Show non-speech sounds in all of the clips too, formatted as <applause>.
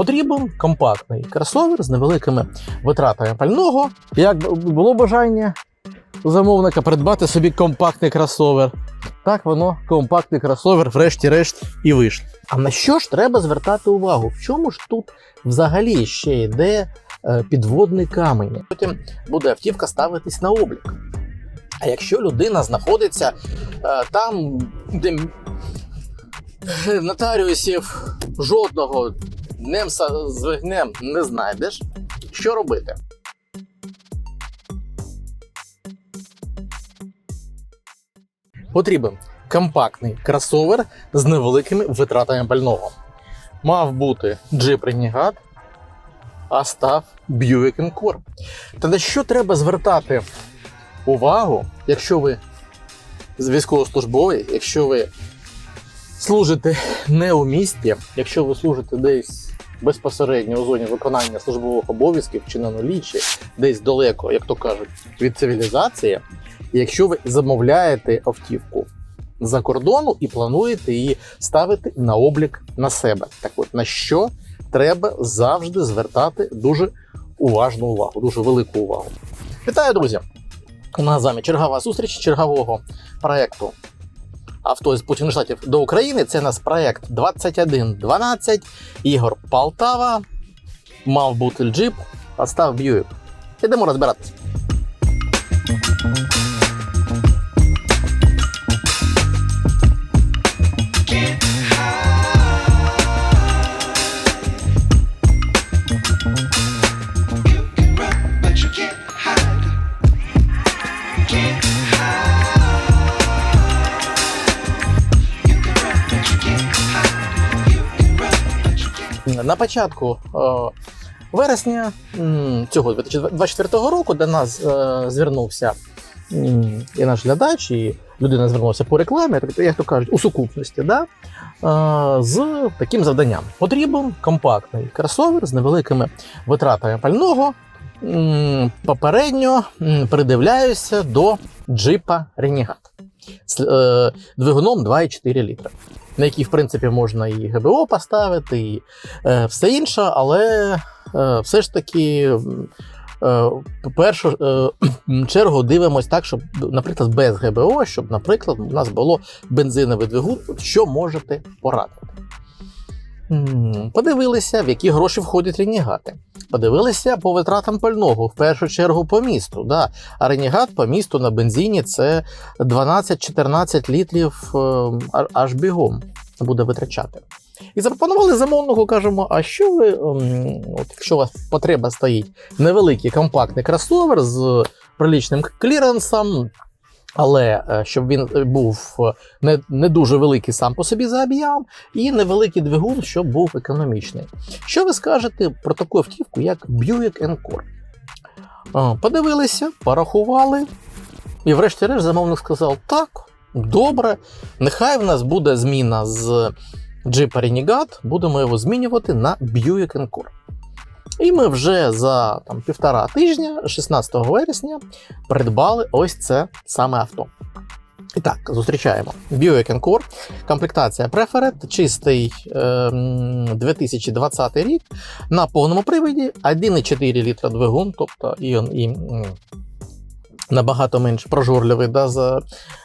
Потрібен компактний кросовер з невеликими витратами пального. Як було бажання замовника придбати собі компактний кросовер. Так воно, компактний кросовер, врешті-решт, і вийшло. А на що ж треба звертати увагу? В чому ж тут взагалі ще йде е, підводний камінь? Потім буде автівка ставитись на облік. А якщо людина знаходиться е, там, де е, нотаріусів жодного днем з вогнем не знайдеш, що робити? Потрібен компактний кросовер з невеликими витратами пального. Мав бути Jeep Renegade, а став Buick Encore. Та на що треба звертати увагу, якщо ви військовослужбовий, якщо ви служите не у місті, якщо ви служите десь безпосередньо у зоні виконання службових обов'язків чи на нулі, чи десь далеко, як то кажуть, від цивілізації, якщо ви замовляєте автівку за кордону і плануєте її ставити на облік на себе. Так от на що треба завжди звертати дуже уважну увагу, дуже велику увагу. Вітаю, друзі! У нас з вами чергова зустріч чергового проєкту авто з Путіних Штатів до України. Це нас проєкт 2112. Ігор Полтава. Мав бути джип, а став Б'юік. Ідемо розбиратися. На початку е, вересня цього 2024 року до нас е, звернувся і наш глядач, і людина звернулася по рекламі, як то кажуть, у сукупності, да? е, з таким завданням. Потрібен компактний кросовер з невеликими витратами пального. Попередньо придивляюся до джипа Renegade з е, двигуном 2,4 літра, на який, в принципі, можна і ГБО поставити, і е, все інше, але е, все ж таки. е, По першу е, чергу дивимось так, щоб, наприклад, без ГБО, щоб, наприклад, у нас було бензиновий двигун, що можете порадити. Подивилися, в які гроші входять ренігати. Подивилися по витратам пального, в першу чергу по місту. Да. А ренігат по місту на бензині це 12-14 літрів е, аж бігом буде витрачати. І запропонували замовнику, кажемо: а що ви, ем, от якщо у вас потреба стоїть невеликий компактний кросовер з прилічним кліренсом, але е, щоб він е, був е, не, не дуже великий сам по собі за об'єм, і невеликий двигун, щоб був економічний. Що ви скажете про таку автівку, як Buick Encore? Подивилися, порахували, і врешті-решт замовник сказав: так, добре, нехай в нас буде зміна з Jeep Renegade, будемо його змінювати на Buick Encore. І ми вже за там, півтора тижня, 16 вересня, придбали ось це саме авто. І так, зустрічаємо Buick Encore, комплектація Preferred, чистий ем, 2020 рік на повному приводі 1,4 літра двигун, тобто і, і набагато менш прожорливий да, за е,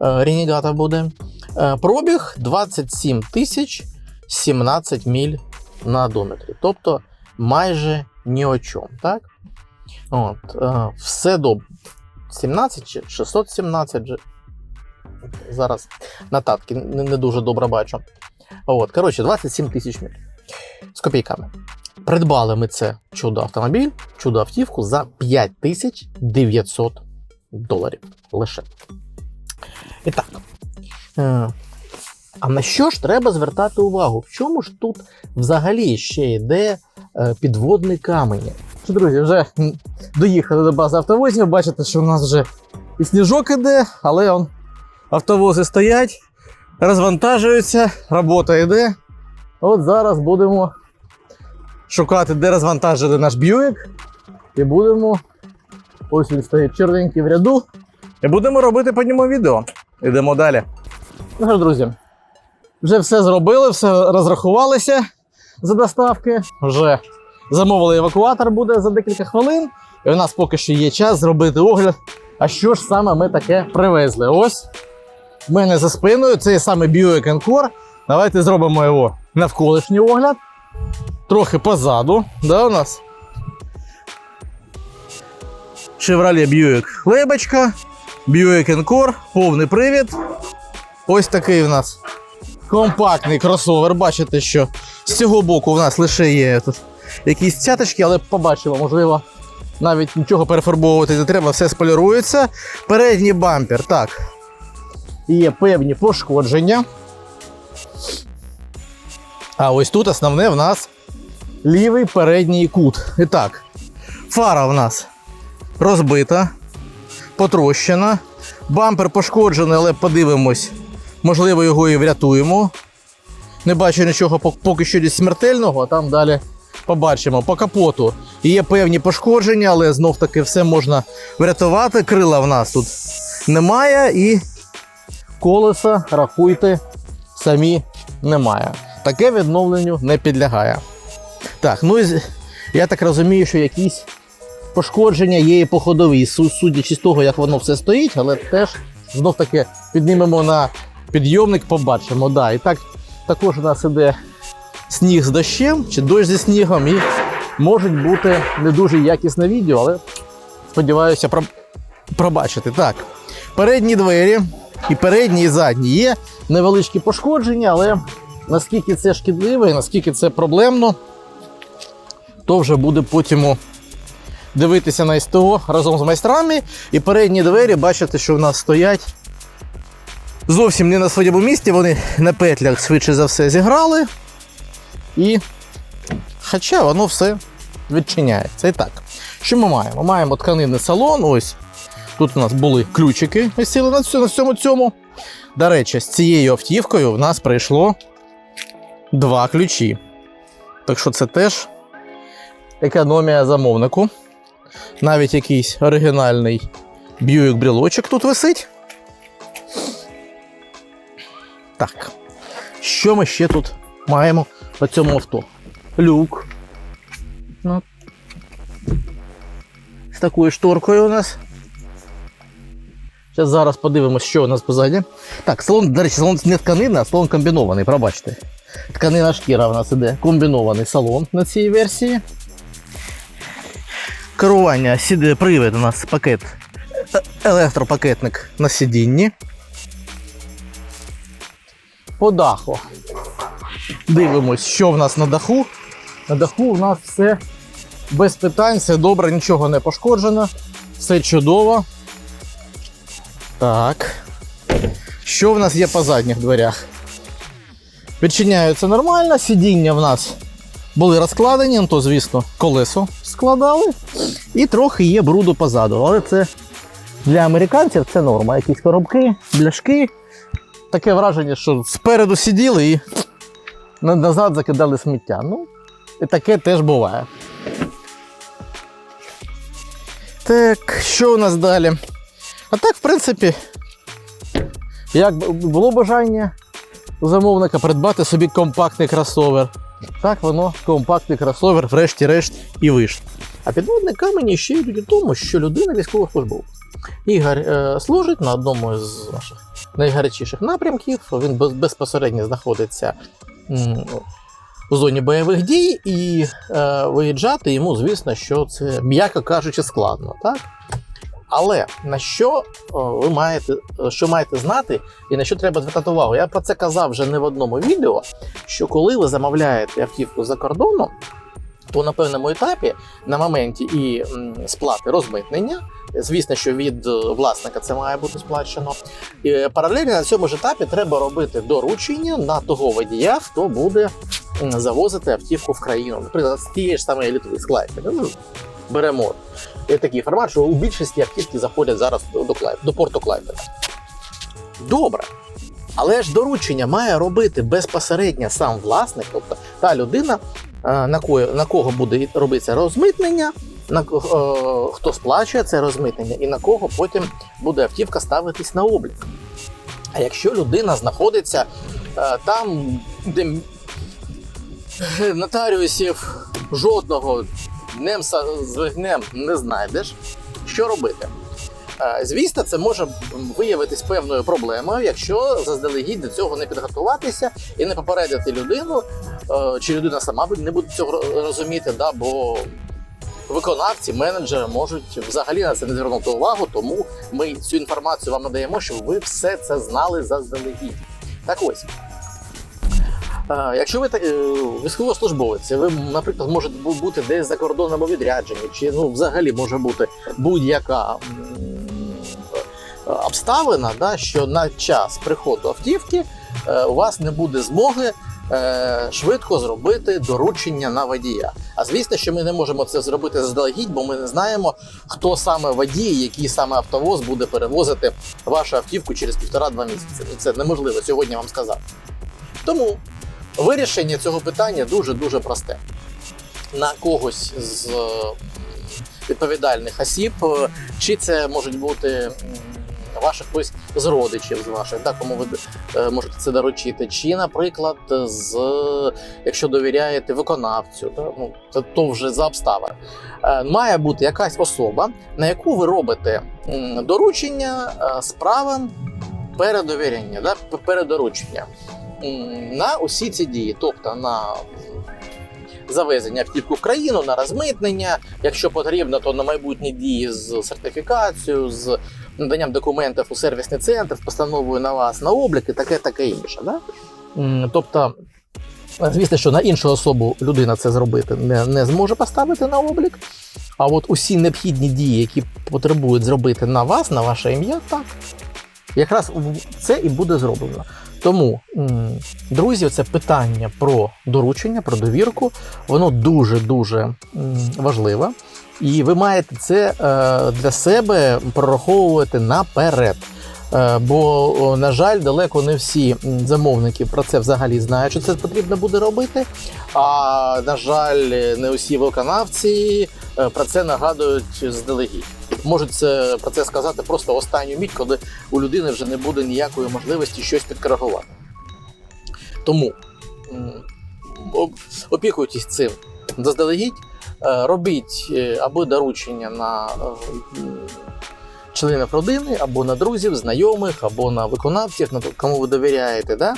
Renegade буде. Е, Пробіг 27 тисяч 17 міль на одометрі. Тобто майже ні о чому. Так? От, е, все добре. 17 чи 617 же. Зараз нотатки не, не дуже добре бачу. От, коротше, 27 тисяч міль з копійками. Придбали ми це чудо автомобіль, чудо автівку за 5900 доларів лише. І так. Е, а на що ж треба звертати увагу? В чому ж тут взагалі ще йде підводний камінь? Що, друзі, вже доїхали до бази автовозів. Бачите, що у нас вже і сніжок іде, але он, автовози стоять, розвантажуються, робота йде. От зараз будемо шукати, де розвантажили наш Бьюік. І будемо. Ось він стоїть червоненький в ряду. І будемо робити по ньому відео. Йдемо далі. Ну що друзі, вже все зробили, все розрахувалися. За доставки. Вже замовили евакуатор буде за декілька хвилин. І у нас поки що є час зробити огляд. А що ж саме ми таке привезли? Ось в мене за спиною цей саме Buick Encore. Давайте зробимо його навколишній огляд. Трохи позаду. Да, у нас Chevrolet Buick Лебочка, Buick Encore, повний привід. Ось такий у нас компактний кросовер. Бачите, що з цього боку у нас лише є тут якісь цяточки, але побачимо, можливо, навіть нічого перефарбовувати не треба, все сполірується. Передній бампер, так. Є певні пошкодження. А ось тут основне в нас лівий передній кут. І так, фара в нас розбита, потрощена. Бампер пошкоджений, але подивимось. Можливо, його і врятуємо. Не бачу нічого поки що десь смертельного, а там далі побачимо. По капоту є певні пошкодження, але знов таки все можна врятувати. Крила в нас тут немає і колеса, рахуйте, самі немає. Таке відновленню не підлягає. Так, ну і я так розумію, що якісь пошкодження є і по ходовій, судячи з того, як воно все стоїть, але теж знов таки піднімемо на підйомник, побачимо. Да, і так також у нас іде сніг з дощем чи дощ зі снігом, і може бути не дуже якісне відео, але сподіваюся про... пробачити. Так, передні двері, і передні, і задні є невеличкі пошкодження, але наскільки це шкідливо і наскільки це проблемно, то вже буде потім дивитися на СТО разом з майстрами. І передні двері, бачите, що в нас стоять зовсім не на своєму місці, вони на петлях швидше за все зіграли. І хоча воно все відчиняється. І так, що ми маємо? Маємо тканинний салон. Ось тут у нас були ключики, висіли на на цьому. До речі, з цією автівкою в нас прийшло два ключі. Так що це теж економія замовнику. Навіть якийсь оригінальний Buick брілочок тут висить. Так. Що ми ще тут маємо по цьому авто? Люк. Ну. З такою шторкою у нас. Зараз зараз подивимось, що у нас позаді. Так, салон, до речі, салон не тканина, а салон комбінований, пробачте. Тканина шкіра у нас іде. Комбінований салон на цій версії. Керування сіде привід у нас пакет. е- Електропакетник на сидінні. По даху. Дивимось, що в нас на даху. На даху у нас все без питань, все добре, нічого не пошкоджено, все чудово. Так. Що в нас є по задніх дверях? Відчиняються нормально, сидіння в нас були розкладені, ну то, звісно, колесо складали. І трохи є бруду позаду. Але це для американців це норма. Якісь коробки, бляшки. Таке враження, що спереду сиділи і назад закидали сміття. Ну, і таке теж буває. Так, що у нас далі? А так, в принципі, як було бажання у замовника придбати собі компактний кросовер. Так воно, компактний кросовер, врешті-решт, і вийшло. А підводний камені ще йдуть у тому, що людина військовослужбовець. Ігор е, служить на одному з наших найгарячіших напрямків. Він безпосередньо знаходиться у зоні бойових дій, і е, виїжджати йому, звісно, що це, м'яко кажучи, складно. Так? Але на що ви маєте, що маєте знати і на що треба звертати увагу? Я про це казав вже не в одному відео. Що коли ви замовляєте автівку за кордоном, то на певному етапі, на моменті і сплати розмитнення, звісно, що від е, власника це має бути сплачено. І паралельно на цьому ж етапі треба робити доручення на того водія, хто буде завозити автівку в країну. Наприклад, з тієї ж самої Літви, з Клайпеди. Ну, беремо є такий формат, що у більшості автівки заходять зараз до, Клайп, до порту Клайпеда. Добре. Але ж доручення має робити безпосередньо сам власник, тобто та людина, на, кого, на кого буде робитися розмитнення, на ко- е, хто сплачує це розмитнення, і на кого потім буде автівка ставитись на облік. А якщо людина знаходиться е, там, де <laughs> нотаріусів жодного днем з вогнем не знайдеш. Що робити? Е, Звісно, це може виявитись певною проблемою, якщо заздалегідь до цього не підготуватися і не попередити людину, е, чи людина сама не буде цього розуміти, да, бо виконавці, менеджери можуть взагалі на це не звернути увагу, тому ми цю інформацію вам надаємо, щоб ви все це знали заздалегідь. Так ось. Е, Якщо ви та- е, військовослужбовець, ви, наприклад, можете бути десь за кордоном або відряджені, чи ну, взагалі може бути будь-яка обставина, да, що на час приходу автівки е, у вас не буде змоги е, швидко зробити доручення на водія. А звісно, що ми не можемо це зробити заздалегідь, бо ми не знаємо, хто саме водій, який саме автовоз буде перевозити вашу автівку через півтора-два місяці. І це неможливо сьогодні вам сказати. Тому вирішення цього питання дуже дуже просте. На когось з відповідальних осіб, е, чи це можуть бути м, ваших хтось з родичів з ваших, да, кому ви е, можете це доручити, чи, наприклад, з якщо довіряєте виконавцю, да, ну це то вже за обставин. Е, Має бути якась особа, на яку ви робите доручення е, з правом передовіряння, да, передоручення на усі ці дії, тобто на завезення автівку в країну, на розмитнення, якщо потрібно, то на майбутні дії з сертифікацією, з наданням документів у сервісний центр, з постановою на вас на облік і таке таке інше. Да? Тобто, звісно, що на іншу особу людина це зробити не, не зможе поставити на облік. А от усі необхідні дії, які потребують зробити на вас, на ваше ім'я, так. Якраз це і буде зроблено. Тому, друзі, це питання про доручення, про довірку, воно дуже-дуже важливе. І ви маєте це е, для себе прораховувати наперед. Е, Бо, на жаль, далеко не всі замовники про це взагалі знають, що це потрібно буде робити. А на жаль, не усі виконавці е, про це нагадують здалегідь. Можуть це про це сказати просто останню мить, коли у людини вже не буде ніякої можливості щось підкоригувати. Тому опікуйтесь цим заздалегідь, робіть е, або доручення на е, членів родини, або на друзів, знайомих, або на виконавців, на кому ви довіряєте. Да?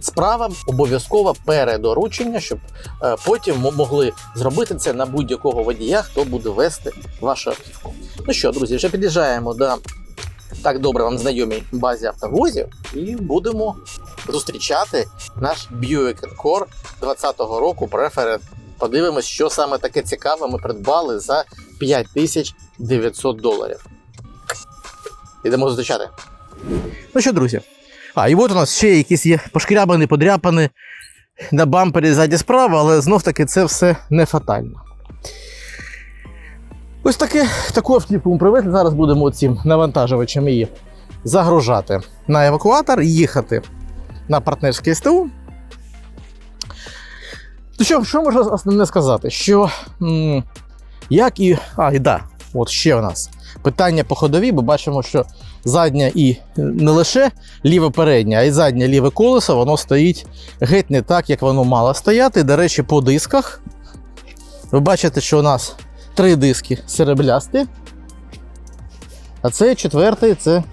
З правом обов'язково передоручення, щоб е, потім мо- могли зробити це на будь-якого водія, хто буде вести вашу автівку. Ну що, друзі, вже під'їжджаємо до так добре вам знайомій базі автовозів і будемо зустрічати наш Buick Encore 20-го року преферент. Подивимось, що саме таке цікаве ми придбали за 5900 доларів. Ідемо зустрічати. Ну що, друзі? А, і от у нас ще якісь є пошкрябані, подряпані на бампері ззаді справа, але знов таки це все не фатально. Ось таке, таку автівку ми привезли. Зараз будемо цим навантажувачем її загружати на евакуатор їхати на партнерське СТУ. То що, що можна основне сказати? Що м, як і. А, і да, от ще у нас питання по ходові, бо бачимо, що задня і не лише ліве переднє, а й заднє ліве колесо, воно стоїть геть не так, як воно мало стояти. До речі, по дисках. Ви бачите, що у нас три диски серебрясті. А цей четвертий це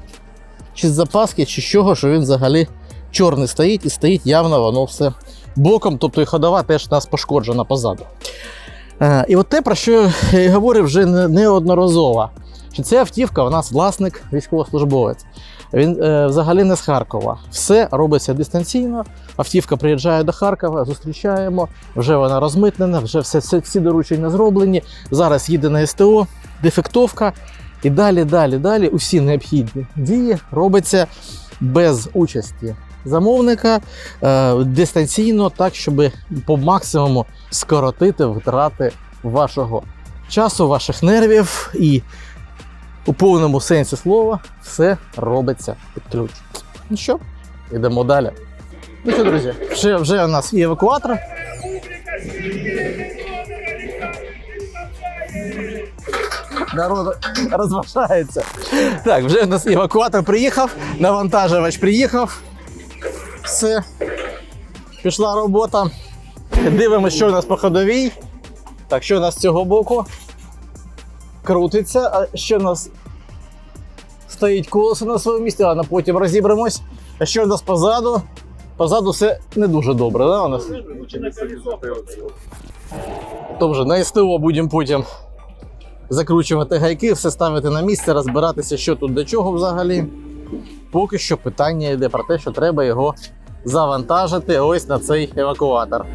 чи з запаски, чи з чого, що він взагалі чорний стоїть і стоїть явно воно все боком, тобто і ходова теж нас пошкоджена позаду. Е, і от те, про що я говорив вже неодноразово, що ця автівка у нас власник військовослужбовець. Він е, взагалі не з Харкова. Все робиться дистанційно. Автівка приїжджає до Харкова, зустрічаємо, вже вона розмитнена, вже все, все, всі доручення зроблені. Зараз їде на СТО, дефектовка. І далі, далі, далі усі необхідні дії робляться без участі замовника е, дистанційно, так, щоб по максимуму скоротити втрати вашого часу, ваших нервів і у повному сенсі слова все робиться під ключ. Ну що, йдемо далі. Ну що, друзі, вже, вже у нас є евакуатор. Народ розважається. Так, вже у нас евакуатор приїхав, навантажувач приїхав. Все. Пішла робота. Дивимося, що у нас по ходовій. Так, що у нас з цього боку? Крутиться, а що у нас стоїть колесо на своєму місці, ладно, потім розібремось. А що у нас позаду? Позаду все не дуже добре, да, у нас? То вже на СТО будемо потім закручувати гайки, все ставити на місце, розбиратися, що тут до чого взагалі. Поки що питання йде про те, що треба його завантажити ось на цей евакуатор.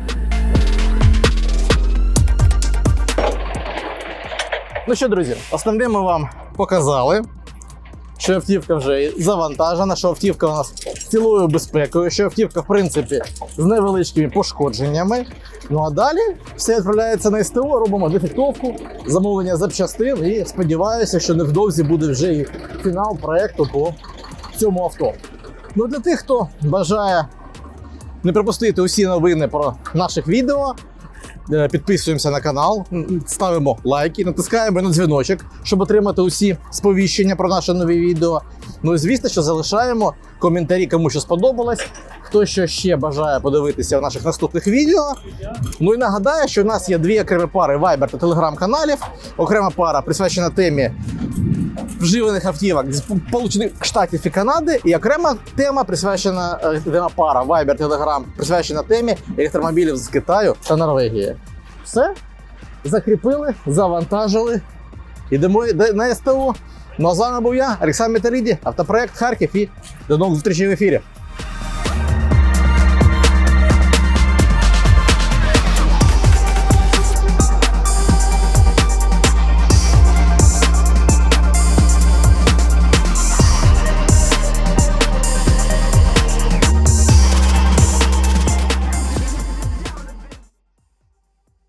Ну що, друзі, основне ми вам показали, що автівка вже завантажена, що автівка у нас цілою безпекою, що автівка, в принципі, з невеличкими пошкодженнями. Ну а далі все відправляється на СТО, робимо дефектовку, замовлення запчастин і сподіваюся, що невдовзі буде вже і фінал проекту по цьому авто. Ну для тих, хто бажає не пропустити усі новини про наших відео. е, Підписуємося на канал, ставимо лайки, натискаємо на дзвіночок, щоб отримати усі сповіщення про наші нові відео. Ну і звісно, що залишаємо коментарі, кому що сподобалось, хто що ще бажає подивитися в наших наступних відео. Ну і нагадаю, що у нас є дві окремі пари Viber та Telegram каналів. Окрема пара присвячена темі вживаних автівок з получених Штатів і Канади, і окрема тема присвячена е, пара Viber Telegram, присвячена темі електромобілів з Китаю та Норвегії. Все закріпили, завантажили. Ідемо на СТО. Ну а з вами був я, Олександр Металіді, автопроект Харків і до нових зустрічей в ефірі.